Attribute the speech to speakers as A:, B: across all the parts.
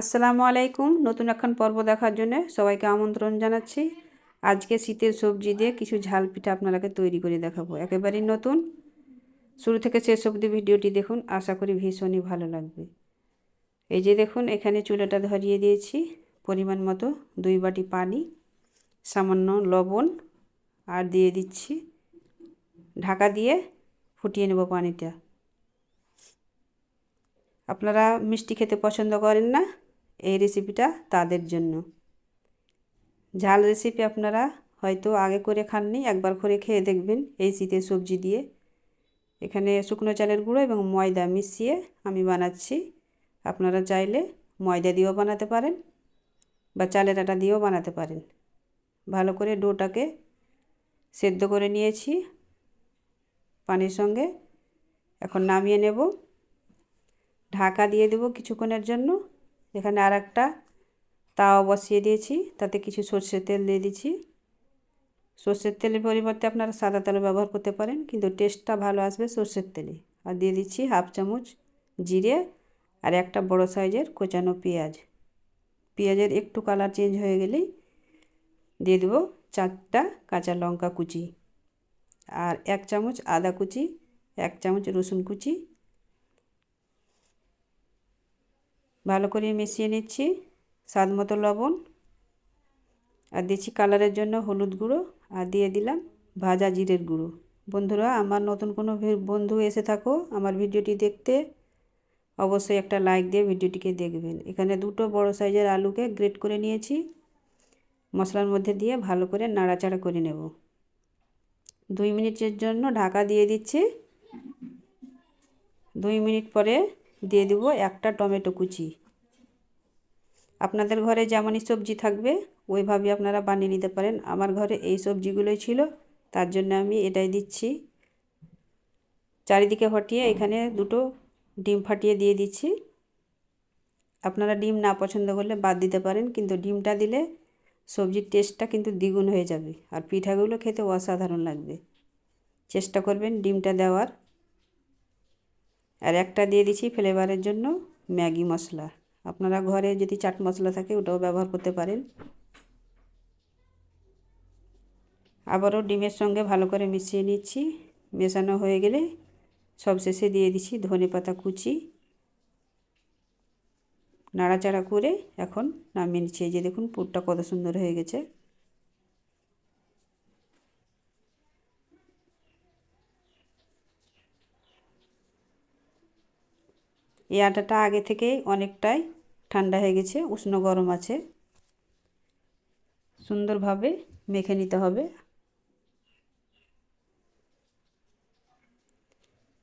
A: আসসালামু আলাইকুম। নতুন এখন পর্ব দেখার জন্য সবাইকে আমন্ত্রণ জানাচ্ছি। আজকে শীতের সবজি দিয়ে কিছু ঝাল পিঠা আপনারাকে তৈরি করে দেখাবো। একেবারেই নতুন। শুরু থেকে শেষ অবধি ভিডিওটি দেখুন, আশা করি ভীষণই ভালো লাগবে। এই যে দেখুন, এখানে চুলাটা ধরিয়ে দিয়েছি পরিমাণ মতো, দুই বাটি পানি, সামান্য লবণ, আর দিয়ে দিচ্ছি ঢাকা দিয়ে ফুটিয়ে নেব পানিটা। আপনারা মিষ্টি খেতে পছন্দ করেন না? এই রেসিপিটা তাদের জন্য। ঝাল রেসিপি আপনারা হয়তো আগে করে খাননি, একবার করে খেয়ে দেখবেন এই শীতের সবজি দিয়ে। এখানে শুকনো চালের গুঁড়ো এবং ময়দা মিশিয়ে আমি বানাচ্ছি। আপনারা চাইলে ময়দা দিয়েও বানাতে পারেন বা চালের আটা দিয়েও বানাতে পারেন। ভালো করে ডোটাকে সেদ্ধ করে নিয়েছি। পানির সঙ্গে এখন নামিয়ে নেব। ঢাকা দিয়ে দেব কিছুক্ষণের জন্য। এখানে আর একটা তাওয়া বসিয়ে দিয়েছি। তাতে কিছু সর্ষের তেল দিয়ে দিচ্ছি। সর্ষের তেলের পরিবর্তে আপনারা সাদা তেলও ব্যবহার করতে পারেন, কিন্তু টেস্টটা ভালো আসবে সর্ষের তেলে। আর দিয়ে দিচ্ছি হাফ চামচ জিরে আর একটা বড় সাইজের কোচানো পেঁয়াজ। পেঁয়াজের একটু কালার চেঞ্জ হয়ে গেলেই দিয়ে দেবো চারটা কাঁচা লঙ্কা কুচি। আর এক চামচ আদা কুচি, এক চামচ রসুন কুচি ভালো করে মিশিয়ে নিচ্ছি, স্বাদ মতো লবণ, আর দিচ্ছি কালারের জন্য হলুদ গুঁড়ো, আর দিয়ে দিলাম ভাজা জিরের গুঁড়ো। বন্ধুরা, আমার নতুন কোনো বন্ধু এসে থাকো আমার ভিডিওটি দেখতে। অবশ্যই একটা লাইক দিয়ে ভিডিওটিকে দেখবেন। এখানে দুটো বড় সাইজের আলুকে গ্রেট করে নিয়েছি। মশলার মধ্যে দিয়ে ভালো করে নাড়াচাড়া করে নেব। দুই মিনিটের জন্য ঢাকা দিয়ে দিচ্ছি। দুই মিনিট পরে দিয়ে দেব একটা টমেটো কুচি। আপনাদের ঘরে যেমনই সবজি থাকবে ওইভাবে আপনারা বানিয়ে নিতে পারেন। আমার ঘরে এই সবজিগুলোই ছিল, তার জন্য আমি এটাই দিচ্ছি। চারিদিকে হটিয়ে এখানে দুটো ডিম ফাটিয়ে দিয়ে দিচ্ছি। আপনারা ডিম না পছন্দ করলে বাদ দিতে পারেন, কিন্তু ডিমটা দিলে সবজির টেস্টটা কিন্তু দ্বিগুণ হয়ে যাবে। আর পিঠাগুলো খেতে অসাধারণ লাগবে। চেষ্টা করবেন ডিমটা দেওয়ার। আর একটা দিয়ে দিচ্ছি ফ্লেভারের জন্য ম্যাগি মশলা। আপনারা ঘরে যদি চাট মশলা থাকে ওটাও ব্যবহার করতে পারেন। আবারও ডিমের সঙ্গে ভালো করে মিশিয়ে নিচ্ছি। মেশানো হয়ে গেলে সব শেষে দিয়ে দিচ্ছি ধনে পাতা কুচি। নাড়াচাড়া করে এখন নামিয়ে নিচ্ছি। এই যে দেখুন পুরটা কত সুন্দর হয়ে গেছে। এই আটাটা আগে থেকেই অনেকটাই ঠান্ডা হয়ে গেছে, উষ্ণ গরম আছে। সুন্দরভাবে মেখে নিতে হবে।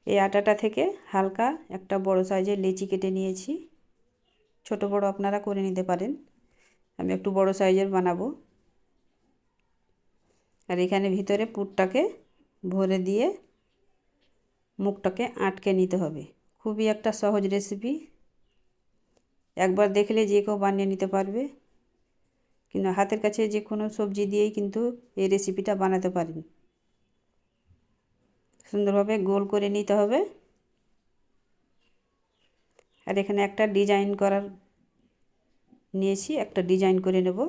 A: এই আটাটা থেকে হালকা একটা বড় সাইজের লেচি কেটে নিয়েছি। ছোট বড় আপনারা করে নিতে পারেন। আমি একটু বড় সাইজের বানাবো। আর এখানে ভিতরে পুরটাকে ভরে দিয়ে মুখটাকে আটকে নিতে হবে। খুবই একটা সহজ রেসিপি একবার দেখলে যে কেউ বানিয়ে নিতে পারবে। কিন্তু হাতের কাছে যে কোনো সবজি দিয়েই কিন্তু এই রেসিপিটা বানাতে পারেন। সুন্দরভাবে গোল করে নিতে হবে। আর এখানে একটা ডিজাইন করার নিয়েছি, একটা ডিজাইন করে নেব।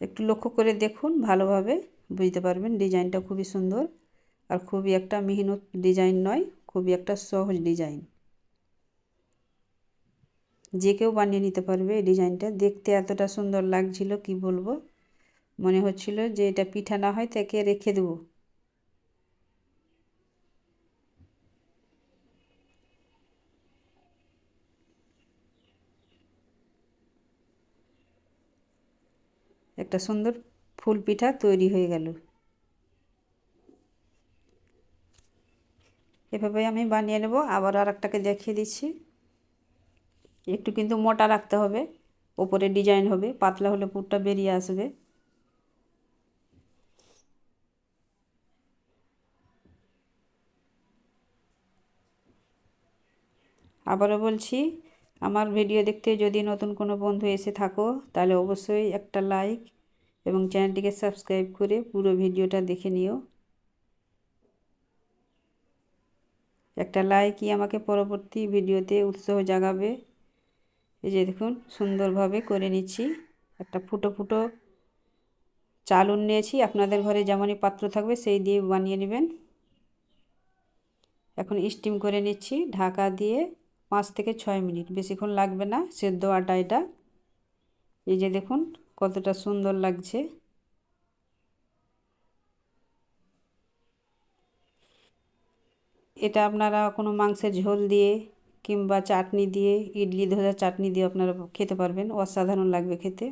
A: একটু লক্ষ্য করে দেখুন, ভালোভাবে বুঝতে পারবেন ডিজাইনটা খুবই সুন্দর। আর খুবই একটা মেহনত ডিজাইন নয়, খুবই একটা সহজ ডিজাইন। যে কেউ বানিয়ে নিতে পারবে এই ডিজাইনটা। দেখতে এতটা সুন্দর লাগছিল, কি বলব? মনে হচ্ছিল যে এটা পিঠা না হয়, তাকে রেখে দেবো। একটা সুন্দর ফুল পিঠা তৈরি হয়ে গেল। এভাবে আমি বানিয়ে নেব। আবার আর একটাকে দেখিয়ে দিচ্ছি। একটু কিন্তু মোটা রাখতে হবে। ওপরে ডিজাইন হবে, পাতলা হলে পুরটা বেরিয়ে আসবে। আবারও বলছি আমার ভিডিও দেখতে যদি নতুন কোনো বন্ধু এসে থাকো, তাহলে অবশ্যই একটা লাইক এবং চ্যানেলটিকে সাবস্ক্রাইব করে পুরো ভিডিওটা দেখে নিও। একটা লাইকই আমাকে পরবর্তী ভিডিওতে উৎসাহ জাগাবে। এই যে দেখুন, সুন্দরভাবে করে নিচ্ছি। একটা ফুটো ফুটো চালুন নিয়েছি। আপনাদের ঘরে যেমনই পাত্র থাকবে, সেই দিয়ে বানিয়ে নেবেন। এখন স্টিম করে নিচ্ছি ঢাকা দিয়ে। পাঁচ থেকে ছয় মিনিট। বেশিক্ষণ লাগবে না, সেদ্ধ আটা এটা। এই যে দেখুন, কতটা সুন্দর লাগছে। এটা আপনারা কোনো মাংসের ঝোল দিয়ে কিংবা চাটনি দিয়ে, ইডলি, ধোসা চাটনি দিয়ে আপনারা খেতে পারবেন, অসাধারণ লাগবে খেতে।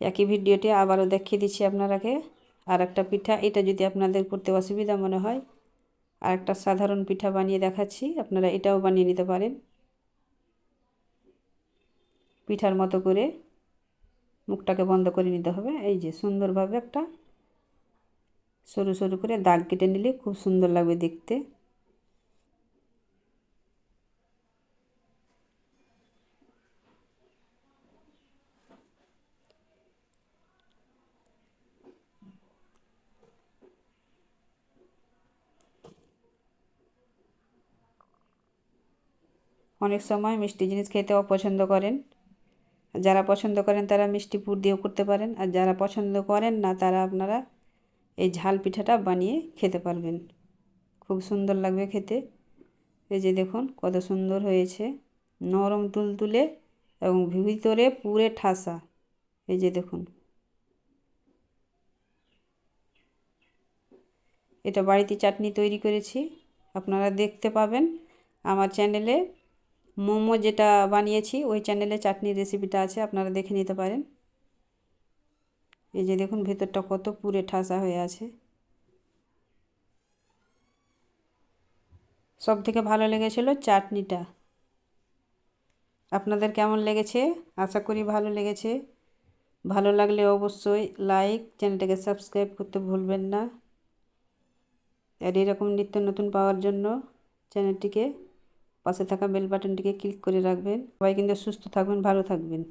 A: একই ভিডিওটি আবারও দেখিয়ে দিচ্ছি আপনারাকে। আর একটা পিঠা, এটা যদি আপনাদের করতে অসুবিধা মনে হয় আর একটা সাধারণ পিঠা বানিয়ে দেখাচ্ছি। আপনারা এটাও বানিয়ে নিতে পারেন। পিঠার মতো করে মুখটাকে বন্ধ করে নিতে হবে। এই যে সুন্দরভাবে একটা সরু সরু করে দাগ কেটে নিলে খুব সুন্দর লাগবে দেখতে। অনেক সময় মিষ্টি জিনিস খেতে অপছন্দ করেন। যারা পছন্দ করেন তারা মিষ্টি পুর দিয়েও করতে পারেন। আর যারা পছন্দ করেন না, তারা আপনারা এই ঝাল পিঠাটা বানিয়ে খেতে পারবেন। খুব সুন্দর লাগবে খেতে। এই যে দেখুন, কত সুন্দর হয়েছে। নরম তুলতুলে এবং ভিতরে পুরে ঠাসা। এই যে দেখুন। এটা বাড়িতে চাটনি তৈরি করেছি। আপনারা দেখতে পাবেন। আমার চ্যানেলে মোমো যেটা বানিয়েছি, ওই চ্যানেলে চাটনির রেসিপিটা আছে, আপনারা দেখে নিতে পারেন। এই যে দেখুন, ভেতরটা কত পুরে ঠাসা হয়ে আছে। সব থেকে ভালো লেগেছিল চাটনিটা। আপনাদের কেমন লেগেছে? আশা করি ভালো লেগেছে। ভালো লাগলে অবশ্যই লাইক চ্যানেলটাকে সাবস্ক্রাইব করতে ভুলবেন না। আর এরকম নিত্য নতুন পাওয়ার জন্য চ্যানেলটিকে পাশে থাকা বেল বাটনটিকে ক্লিক করে রাখবেন। সবাই কিন্তু সুস্থ থাকবেন ভালো থাকবেন।